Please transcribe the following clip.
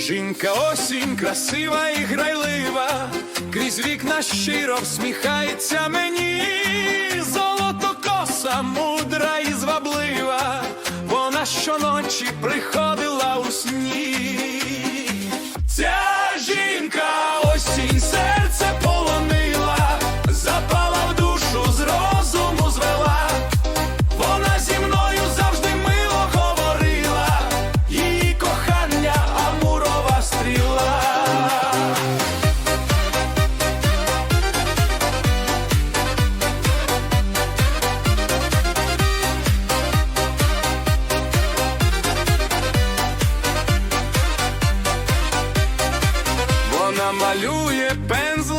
Жінка осінь красива і грайлива, крізь вікна щиро всміхається мені, золото коса, мудра і зваблива, вона щоночі приходила у сні. Вона малює пензлем небо краї,